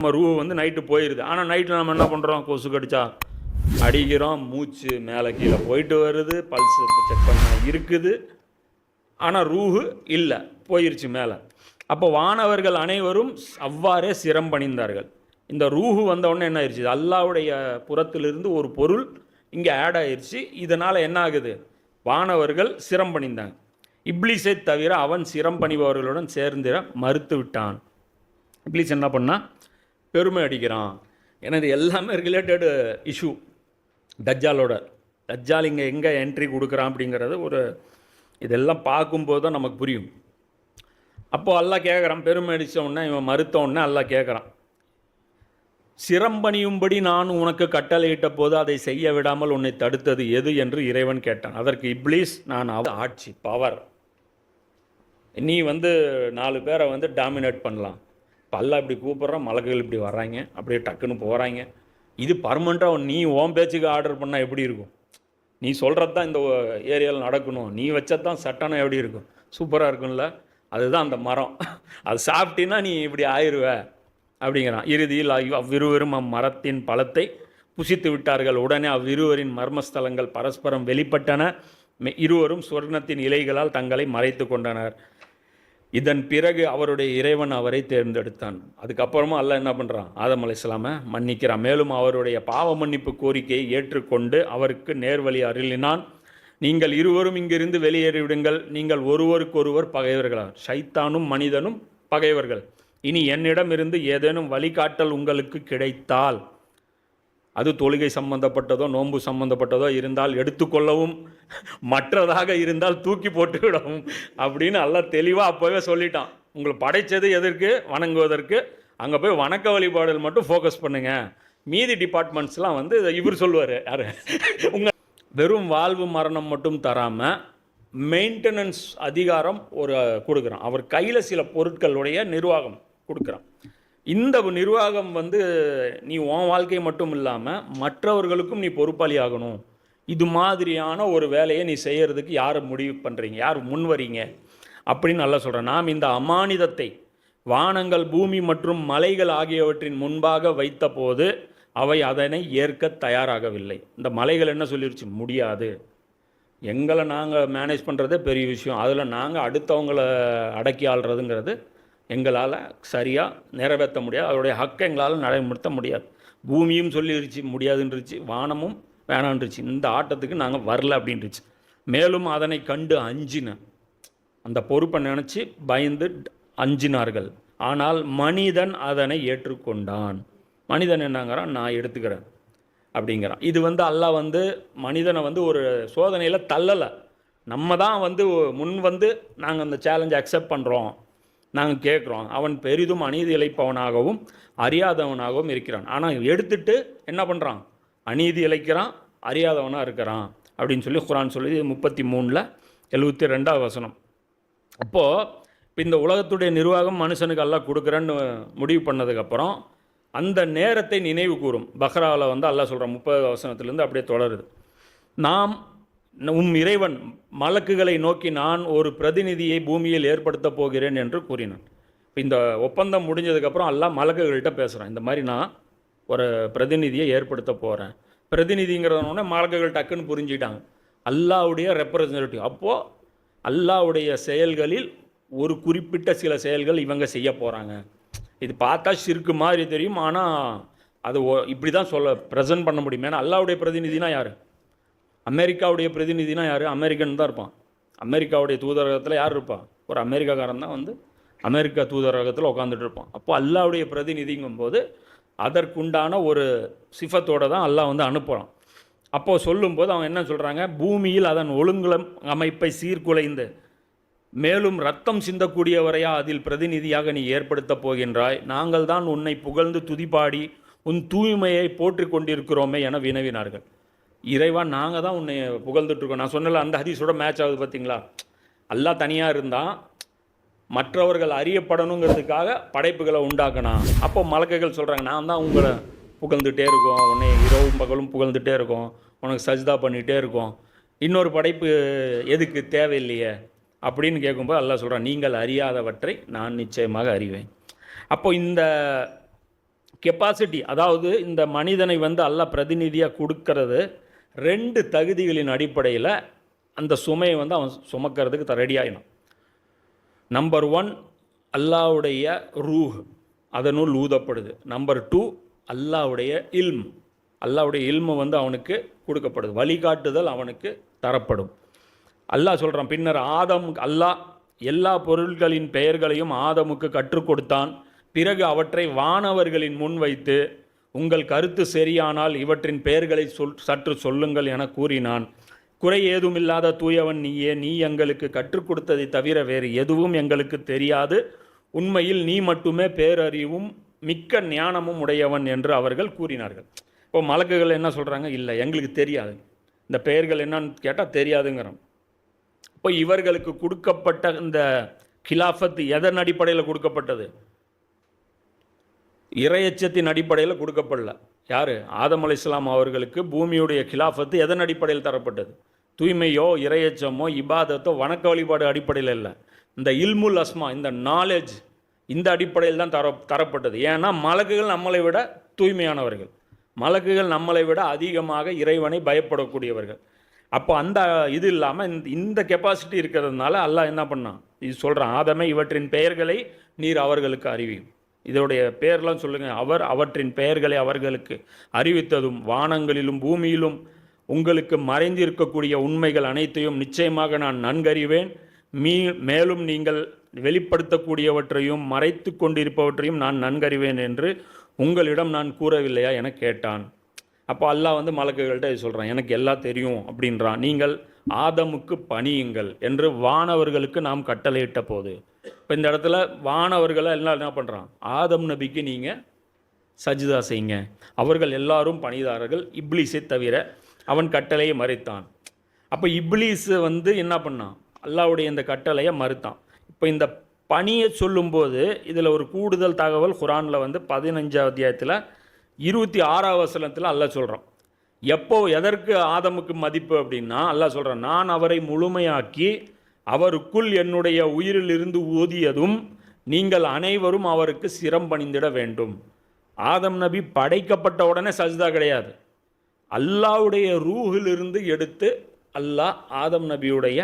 நம்ம ரூ வந்து நைட்டு போயிடுது ஆனால் நைட்டில் நம்ம என்ன பண்ணுறோம் கொசு கடிச்சா அடிக்கிறோம். மூச்சு மேலே கீழே போயிட்டு வருது. பல்ஸ் செக் பண்ண இருக்குது. ஆனால் ரூஹு இல்லை. போயிருச்சு மேலே. அப்போ வானவர்கள் அனைவரும் அவ்வாறே சிரம் பணிந்தார்கள். இந்த ரூஹு வந்தவுடனே என்ன ஆயிடுச்சு அல்லாவுடைய புறத்திலிருந்து ஒரு பொருள் இங்கே ஆட் ஆயிடுச்சு இதனால் என்ன ஆகுது? வானவர்கள் சிரம் பணிந்தாங்க. இப்ளிஸை தவிர அவன் சிரம் பணிபவர்களுடன் சேர்ந்திட மறுத்து விட்டான். இப்ளிஸ் என்ன பண்ணால் பெருமை அடிக்கிறான். ஏன்னா இது எல்லாமே ரிலேட்டடு இஷ்யூ தஜ்ஜாலோட. தஜ்ஜால் இங்கே எங்கே என்ட்ரி கொடுக்குறான் அப்படிங்கிறது ஒரு இதெல்லாம் பார்க்கும்போது தான் நமக்கு புரியும். அப்போது எல்லாம் கேட்குறான் பெருமை அடித்த உடனே இவன் மறுத்த உடனே அல்லாஹ் கேட்குறான் சிரம்பணியும்படி நான் உனக்கு கட்டளையிட்ட போது அதை செய்ய விடாமல் உன்னை தடுத்தது எது என்று இறைவன் கேட்டான். அதற்கு இப்ளீஸ் நான் அவ ஆட்சி பவர் நீ வந்து நாலு பேரை வந்து டாமினேட் பண்ணலாம். பல்ல இப்படி கூப்பிட்றான் மலக்குகள் இப்படி வர்றாங்க அப்படியே டக்குன்னு போகிறாங்க இது பர்மனெண்ட்டாக நீ ஓன் பேச்சுக்கு ஆர்டர் பண்ணால் எப்படி இருக்கும்? நீ சொல்கிறது தான் இந்த ஏரியாவில் நடக்கணும். நீ வச்சது தான் சட்டனம் எப்படி இருக்கும்? சூப்பராக இருக்கும்ல. அதுதான் அந்த மரம். அது சாப்பிட்டீன்னா நீ இப்படி ஆயிடுவ அப்படிங்கிறான். இறுதியில் அவ்விருவரும் அம்மரத்தின் பழத்தை புசித்து விட்டார்கள். உடனே அவ்விருவரின் மர்மஸ்தலங்கள் பரஸ்பரம் வெளிப்பட்டன. மெ- இருவரும் சொர்ணத்தின் இலைகளால் தங்களை மறைத்து கொண்டனர். இதன் பிறகு அவருடைய இறைவன் அவரை தேர்ந்தெடுத்தான். அதுக்கப்புறமா அல்ல என்ன பண்ணுறான் ஆதம் இஸ்லாமை மன்னிக்கிறான். மேலும் அவருடைய பாவ மன்னிப்பு கோரிக்கையை ஏற்றுக்கொண்டு அவருக்கு நேர்வழி அருளினான். நீங்கள் இருவரும் இங்கிருந்து வெளியேறிவிடுங்கள். நீங்கள் ஒருவருக்கொருவர் பகைவர்களார். ஷைத்தானும் மனிதனும் பகைவர்கள். இனி என்னிடம் இருந்து ஏதேனும் வழிகாட்டல் உங்களுக்கு கிடைத்தால் அது தொழுகை சம்பந்தப்பட்டதோ நோன்பு சம்பந்தப்பட்டதோ இருந்தால் எடுத்துக்கொள்ளவும் மற்றதாக இருந்தால் தூக்கி போட்டுவிடவும் அப்படின்னு எல்லாம் தெளிவாக அப்போவே சொல்லிட்டான். உங்களை படைச்சது எதற்கு? வணங்குவதற்கு. அங்கே போய் வணக்க வழிபாடுகள் மட்டும் ஃபோக்கஸ் பண்ணுங்கள் மீதி டிபார்ட்மெண்ட்ஸ்லாம் வந்து இவர் சொல்லுவார். யார்? உங்கள் வெறும் வாழ்வு மரணம் மட்டும் தராமல் மெயின்டெனன்ஸ் அதிகாரம் ஒரு கொடுக்குறான். அவர் கையில் சில பொருட்களுடைய நிர்வாகம் கொடுக்குறான். இந்த நிர்வாகம் வந்து நீ உன் வாழ்க்கை மட்டும் இல்லாமல் மற்றவர்களுக்கும் நீ பொறுப்பாளி ஆகணும். இது மாதிரியான ஒரு வேலையை நீ செய்கிறதுக்கு யார் முடிவு பண்ணுறீங்க யார் முன் வரீங்க? அப்படின்னு நல்லா சொல்கிறேன் நாம் இந்த அமானிதத்தை வானங்கள் பூமி மற்றும் மலைகள் ஆகியவற்றின் முன்பாக வைத்தபோது அவை அதனை ஏற்க தயாராகவில்லை. இந்த மலைகள் என்ன சொல்லிருச்சு? முடியாது. எங்களை நாங்கள் மேனேஜ் பண்ணுறதே பெரிய விஷயம். அதில் நாங்கள் அடுத்தவங்கள அடக்கி ஆள்றதுங்கிறது எங்களால் சரியாக நிறைவேற்ற முடியாது. அவருடைய ஹக்கை எங்களால் நடைமுறுத்த முடியாது. பூமியும் சொல்லிருச்சு முடியாதுன்றுச்சு வானமும் வேணான்றுச்சு. இந்த ஆட்டத்துக்கு நாங்கள் வரல அப்படின்றுச்சு. மேலும் அதனை கண்டு அஞ்சின அந்த பொறுப்பை நினச்சி பயந்து அஞ்சினார்கள். ஆனால் மனிதன் அதனை ஏற்றுக்கொண்டான். மனிதன் என்னங்கிறான்? நான் எடுத்துக்கிறேன் அப்படிங்கிறான். இது வந்து அல்லாஹ் வந்து மனிதனை வந்து ஒரு சோதனையில் தள்ளலை. நம்ம தான் வந்து முன் வந்து நாங்கள் அந்த சேலஞ்சை அக்செப்ட் பண்ணுறோம் நாங்கள் கேட்குறோம் அவன் பெரிதும் அநீதி இழைப்பவனாகவும் அறியாதவனாகவும் இருக்கிறான். ஆனால் எடுத்துட்டு என்ன பண்ணுறான் அநீதி இழைக்கிறான் அறியாதவனாக இருக்கிறான் அப்படின்னு சொல்லி குரான் சொல்லி முப்பத்தி மூணில் எழுபத்தி ரெண்டாவது வசனம். அப்போது இப்போ இந்த உலகத்துடைய நிர்வாகம் மனுஷனுக்கு எல்லாம் கொடுக்குறேன்னு முடிவு பண்ணதுக்கப்புறம் அந்த நேரத்தை நினைவு கூறும். பஹ்ராவில் வந்து அல்லா சொல்கிறான் முப்பது வசனத்துலேருந்து அப்படியே தொடருது. நாம் உம் இறைவன் மலக்குகளை நோக்கி நான் ஒரு பிரதிநிதியை பூமியில் ஏற்படுத்தப் போகிறேன் என்று கூறினான். இப்போ இந்த ஒப்பந்தம் முடிஞ்சதுக்கப்புறம் எல்லாம் மலக்குகள்கிட்ட பேசுகிறான் இந்த மாதிரி நான் ஒரு பிரதிநிதியை ஏற்படுத்த போகிறேன் பிரதிநிதிங்கிறதோடனே மலக்குகள் டக்குன்னு புரிஞ்சுக்கிட்டாங்க அல்லாவுடைய ரெப்ரசன்டேட்டிவ் அப்போது அல்லாவுடைய செயல்களில் ஒரு குறிப்பிட்ட சில செயல்கள் இவங்க செய்ய போகிறாங்க இது பார்த்தா சிறுக்கு மாதிரி தெரியும். ஆனால் அது இப்படி தான் சொல்ல ப்ரெசன்ட் பண்ண முடியும். ஏன்னா அல்லாவுடைய பிரதிநிதினா யார்? அமெரிக்காவுடைய பிரதிநிதினா யார்? அமெரிக்கன் தான் இருப்பான். அமெரிக்காவுடைய தூதரகத்தில் யார் இருப்பான் ஒரு அமெரிக்காக்காரன் தான் வந்து அமெரிக்கா தூதரகத்தில் உட்காந்துட்டு இருப்பான். அப்போ அல்லாவுடைய பிரதிநிதிங்கும்போது அதற்குண்டான ஒரு சிஃபத்தோட தான் அல்லாஹ் வந்து அனுப்புகிறான் அப்போது சொல்லும்போது அவன் என்ன சொல்கிறாங்க பூமியில் அதன் ஒழுங்குலம் அமைப்பை சீர்குலைந்து மேலும் ரத்தம் சிந்தக்கூடியவரையா அதில் பிரதிநிதியாக நீ ஏற்படுத்தப் போகின்றாய். நாங்கள் தான் உன்னை புகழ்ந்து துதிபாடி உன் தூய்மையை போற்றி கொண்டிருக்கிறோமே என வினவினார்கள். இறைவா நாங்கள் தான் உன்னை புகழ்ந்துட்டுருக்கோம். நான் சொன்னல அந்த ஹதீஸோட மேட்ச் ஆகுது பார்த்தீங்களா எல்லாம் தனியாக இருந்தால் மற்றவர்கள் அறியப்படணுங்கிறதுக்காக படைப்புகளை உண்டாக்கினான் அப்போ மலக்குகள் சொல்கிறாங்க நான் தான் உங்களை புகழ்ந்துகிட்டே இருக்கோம். உன்னை இரவும் பகலும் புகழ்ந்துகிட்டே இருக்கோம். உனக்கு சஜிதா பண்ணிகிட்டே இருக்கோம். இன்னொரு படைப்பு எதுக்கு தேவையில்லையே? அப்படின்னு கேட்கும்போது எல்லாம் சொல்கிறான் நீங்கள் அறியாதவற்றை நான் நிச்சயமாக அறிவேன். அப்போ இந்த கெப்பாசிட்டி அதாவது இந்த மனிதனை வந்து அல்லாஹ் பிரதிநிதியாக கொடுக்கறது ரெண்டு தகுதிகளின் அடிப்படையில் அந்த சுமையை வந்து அவன் சுமக்கிறதுக்கு ரெடி நம்பர் ஒன் அல்லாவுடைய ரூஹ் அதனுள் ஊதப்படுது. நம்பர் டூ அல்லாவுடைய இல்ம் அல்லாவுடைய இல்மு வந்து அவனுக்கு கொடுக்கப்படுது. வழிகாட்டுதல் அவனுக்கு தரப்படும். அல்லாஹ் சொல்கிறான் பின்னர் ஆதம் அல்லாஹ் எல்லா பொருள்களின் பெயர்களையும் ஆதமுக்கு கற்றுக் கொடுத்தான். பிறகு அவற்றை வானவர்களின் முன் வைத்து உங்கள் கருத்து சரியானால் இவற்றின் பெயர்களை சொல் சற்று சொல்லுங்கள் என கூறினான். குறை ஏதுமில்லாத தூயவன் நீயே நீ எங்களுக்கு கற்றுக் கொடுத்ததை தவிர வேறு எதுவும் எங்களுக்கு தெரியாது. உண்மையில் நீ மட்டுமே பேரறிவும் மிக்க ஞானமும் உடையவன் என்று அவர்கள் கூறினார்கள். இப்போ மலக்குகள் என்ன சொல்கிறாங்க இல்லை எங்களுக்கு தெரியாது. இந்த பெயர்கள் என்னன்னு கேட்டால் தெரியாதுங்கிறோம். இப்போ இவர்களுக்கு கொடுக்கப்பட்ட இந்த கிலாஃபத்து எதன் அடிப்படையில் கொடுக்கப்பட்டது? இறையச்சத்தின் அடிப்படையில் கொடுக்கப்படல. யார்? ஆதம் அலி இஸ்லாம் அவர்களுக்கு பூமியுடைய கிலாஃபத்து எதன் அடிப்படையில் தரப்பட்டது? தூய்மையோ இறையச்சமோ இபாதத்தோ வணக்க வழிபாடு அடிப்படையில் இல்லை. இந்த இல்முல் அஸ்மா இந்த நாலேஜ் இந்த அடிப்படையில் தான் தர தரப்பட்டது. ஏன்னா மலக்குகள் நம்மளை விட தூய்மையானவர்கள். மலக்குகள் நம்மளை விட அதிகமாக இறைவனை பயப்படக்கூடியவர்கள். அப்போ அந்த இது இல்லாமல் இந்த இந்த கெப்பாசிட்டி இருக்கிறதுனால அல்லாஹ் என்ன பண்ணான்? இது சொல்கிறான் ஆதமே இவற்றின் பெயர்களை நீர் அவர்களுக்கு அறிவியும். இதோடைய பெயர்லாம் சொல்லுங்கள் அவர் அவற்றின் பெயர்களை அவர்களுக்கு அறிவித்ததும் வானங்களிலும் பூமியிலும் உங்களுக்கு மறைந்திருக்கக்கூடிய உண்மைகள் அனைத்தையும் நிச்சயமாக நான் நன்கறிவேன். மீ மேலும் நீங்கள் வெளிப்படுத்தக்கூடியவற்றையும் மறைத்து கொண்டிருப்பவற்றையும் நான் நன்கறிவேன் என்று உங்களிடம் நான் கூறவில்லையா என கேட்டான். அப்போ அல்லாஹ் வந்து மலக்குகள்கிட்ட இது சொல்கிறான் எனக்கு எல்லாம் தெரியும் அப்படின்றான். நீங்கள் ஆதமுக்கு பணியுங்கள் என்று வானவர்களுக்கு நாம் கட்டளையிட்ட போது. இப்போ இந்த இடத்துல வானவர்களை எல்லாம் என்ன பண்ணுறான் ஆதம் நபிக்கு நீங்கள் சஜிதா செய்யுங்க. அவர்கள் எல்லாரும் பணிதாரர்கள். இப்ளீஸை தவிர அவன் கட்டளையை மறைத்தான். அப்போ இப்ளீஸு வந்து என்ன பண்ணான்? அல்லாவுடைய இந்த கட்டளையை மறுத்தான். இப்போ இந்த பணியை சொல்லும்போது இதில் ஒரு கூடுதல் தகவல் குரானில் வந்து பதினஞ்சாவது அத்தியாயத்தில் இருபத்தி ஆறாவது வசனத்தில் அல்லாஹ் சொல்கிறான் எப்போ எதற்கு ஆதமுக்கு மதிப்பு அப்படின்னா அல்லாஹ் சொல்கிறான் நான் அவரை முழுமையாக்கி அவருக்குள் என்னுடைய உயிரிலிருந்து ஊதியதும் நீங்கள் அனைவரும் அவருக்கு சிரம் பணிந்திட வேண்டும். ஆதம் நபி படைக்கப்பட்ட உடனே சஜ்தா கிடையாது. அல்லாவுடைய ரூஹிலிருந்து எடுத்து அல்லாஹ் ஆதம் நபியுடைய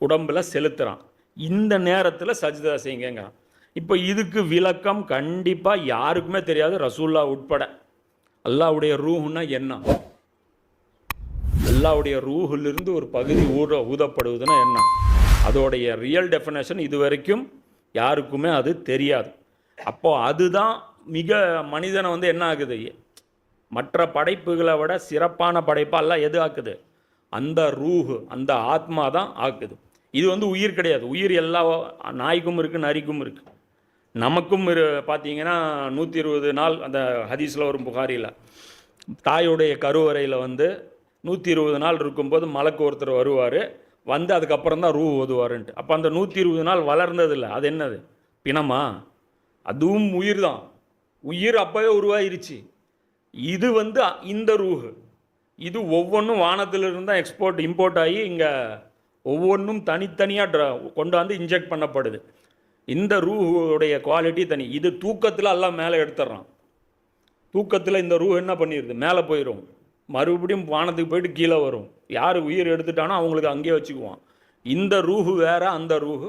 உடம்பில் செலுத்துகிறான் இந்த நேரத்தில் சஜ்தா செய்யுங்கிறான் இப்போ இதுக்கு விளக்கம் கண்டிப்பாக யாருக்குமே தெரியாது. ரசூல்லா உட்பட. அல்லாவுடைய ரூஹுன்னா என்ன? அல்லாவுடைய ரூஹிலிருந்து ஒரு பகுதி ஊற ஊதப்படுவதுன்னா என்ன? அதோடைய ரியல் டெஃபினேஷன் இது வரைக்கும் யாருக்குமே அது தெரியாது. அப்போது அதுதான் மிக மனிதனை வந்து என்ன ஆகுது? மற்ற படைப்புகளை விட சிறப்பான படைப்பாக எல்லாம் எது ஆக்குது? அந்த ரூஹு அந்த ஆத்மா தான் ஆக்குது. இது வந்து உயிர் கிடையாது. உயிர் எல்லா நாய்க்கும் இருக்குது நரிக்கும் இருக்குது நமக்கும் இரு பார்த்தீங்கன்னா நூற்றி இருபது நாள் அந்த ஹதீஸில் வரும் புகாரியில் தாயுடைய கருவறையில் வந்து நூற்றி இருபது நாள் இருக்கும்போது மலக்கு ஒருத்தர் வருவார் வந்து அதுக்கப்புறம் தான் ரூ ஓதுவாருன்ட்டு. அப்போ அந்த நூற்றி இருபது நாள் வளர்ந்ததில்ல. அது என்னது? பிணமா? அதுவும் உயிர் தான். உயிர் அப்போவே உருவாயிருச்சு. இது வந்து இந்த ரூஹு. இது ஒவ்வொன்றும் வானத்திலிருந்து தான் எக்ஸ்போர்ட் இம்போர்ட் ஆகி இங்கே ஒவ்வொன்றும் தனித்தனியாக ட்ர கொண்டாந்து இன்ஜெக்ட் பண்ணப்படுது. இந்த ரூஹுடைய குவாலிட்டி தனி. இது தூக்கத்தில் எல்லாம் மேலே எடுத்துட்றான் தூக்கத்தில் இந்த ரூ என்ன பண்ணிடுது மேலே போயிடும் மறுபடியும் வானத்துக்கு போயிட்டு கீழே வரும். யார் உயிர் எடுத்துட்டானோ அவங்களுக்கு அங்கேயே வச்சுக்குவான். இந்த ரூஹு வேற அந்த ரூஹு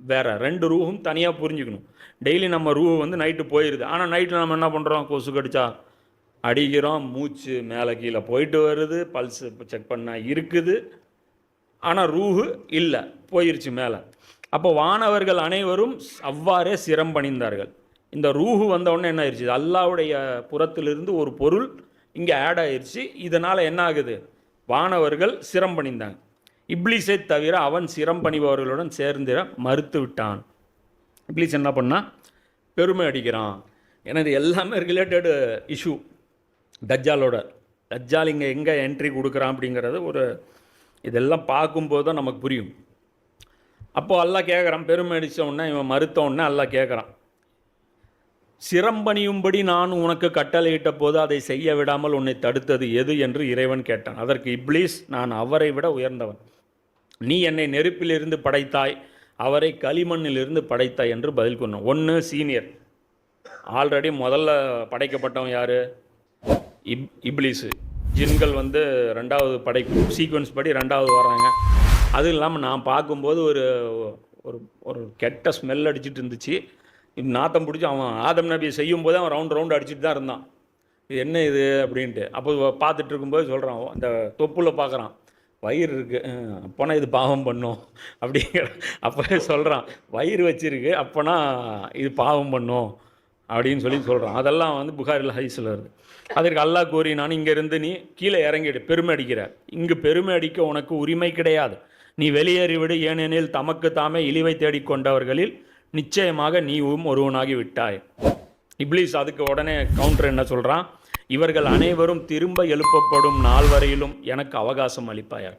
வேற. ரெண்டு ரூஹும் தனியாக புரிஞ்சுக்கணும். டெய்லி நம்ம ரூஹு வந்து நைட்டு போயிடுது ஆனால் நைட்டில் நம்ம என்ன பண்ணுறோம் கொசு கடிச்சா அடிக்கிறோம். மூச்சு மேலே கீழே போயிட்டு வருது. பல்ஸ் செக் பண்ணால் இருக்குது. ஆனால் ரூஹு இல்லை. போயிருச்சு மேலே. அப்போ வானவர்கள் அனைவரும் அவ்வாறே சிரம் பணிந்தார்கள். இந்த ரூஹு வந்தவுடனே என்ன ஆயிடுச்சு அல்லாவுடைய புறத்திலிருந்து ஒரு பொருள் இங்கே ஆட் ஆயிடுச்சு இதனால் என்ன ஆகுது? வானவர்கள் சிரம் பணிந்தாங்க. இப்ளீஸை தவிர அவன் சிரம் பணிபவர்களுடன் சேர்ந்திட மறுத்து விட்டான். இப்ளீஸ் என்ன பண்ணால் பெருமை அடிக்கிறான். எனது எல்லாமே ரிலேட்டடு இஷ்யூ தஜ்ஜாலோட. தஜ்ஜால் இங்கே எங்கே என்ட்ரி கொடுக்குறான் அப்படிங்கிறது ஒரு இதெல்லாம் பார்க்கும்போது தான் நமக்கு புரியும். அப்போது அல்லா கேட்குறான் பெருமை அடித்த உடனே இவன் மறுத்த உடனே அல்லா கேட்குறான் சிரம்பணியும்படி நான் உனக்கு கட்டளையிட்ட போது அதை செய்ய விடாமல் உன்னை தடுத்தது எது என்று இறைவன் கேட்டான். அதற்கு இப்ளீஸ் நான் அவரை விட உயர்ந்தவன். நீ என்னை நெருப்பிலிருந்து படைத்தாய் அவரை களிமண்ணிலிருந்து படைத்தாய் என்று பதில் கொண்டான் ஒன்று சீனியர். ஆல்ரெடி முதல்ல படைக்கப்பட்டவன் யார்? இப் இப்ளீஸு. ஜின்கள் வந்து ரெண்டாவது படைக்கும் சீக்வன்ஸ் படி ரெண்டாவது வர்றாங்க அதுவும் இல்லாமல் நான் பார்க்கும்போது ஒரு ஒரு ஒரு கெட்ட ஸ்மெல் அடிச்சிட்டு இருந்துச்சு. இது நாத்தம் பிடிச்சி அவன் ஆதம் நபியை செய்யும் போதே அவன் ரவுண்ட் ரவுண்ட் அடிச்சுட்டு தான் இருந்தான். இது என்ன இது அப்படின்ட்டு. அப்போ பார்த்துட்டு இருக்கும்போது சொல்கிறான் அந்த தொப்புல பார்க்குறான் வயிறு இருக்குது அப்போனா இது பாவம் பண்ணும் அப்படிங்கிற அப்போ சொல்கிறான் வயிறு வச்சிருக்கு அப்போனா இது பாவம் பண்ணும் அப்படின்னு சொல்லி சொல்கிறான் அதெல்லாம் வந்து புகாரில் ஹைஸில் வருது. அதற்கு அல்லாஹ் கூறினான் இங்கேருந்து நீ கீழே இறங்கிடு பெருமை அடிக்கிற. இங்கே பெருமை அடிக்க உனக்கு உரிமை கிடையாது. நீ வெளியேறிவிடு ஏனெனில் தமக்கு தாமே இழிவை தேடிக்கொண்டவர்களில் நிச்சயமாக நீவும் ஒருவனாகி விட்டாய். இப்ளீஸ் அதுக்கு உடனே கவுண்டர் என்ன சொல்கிறான் இவர்கள் அனைவரும் திரும்ப எழுப்பப்படும் நாள் வரையிலும் எனக்கு அவகாசம் அளிப்பாயார்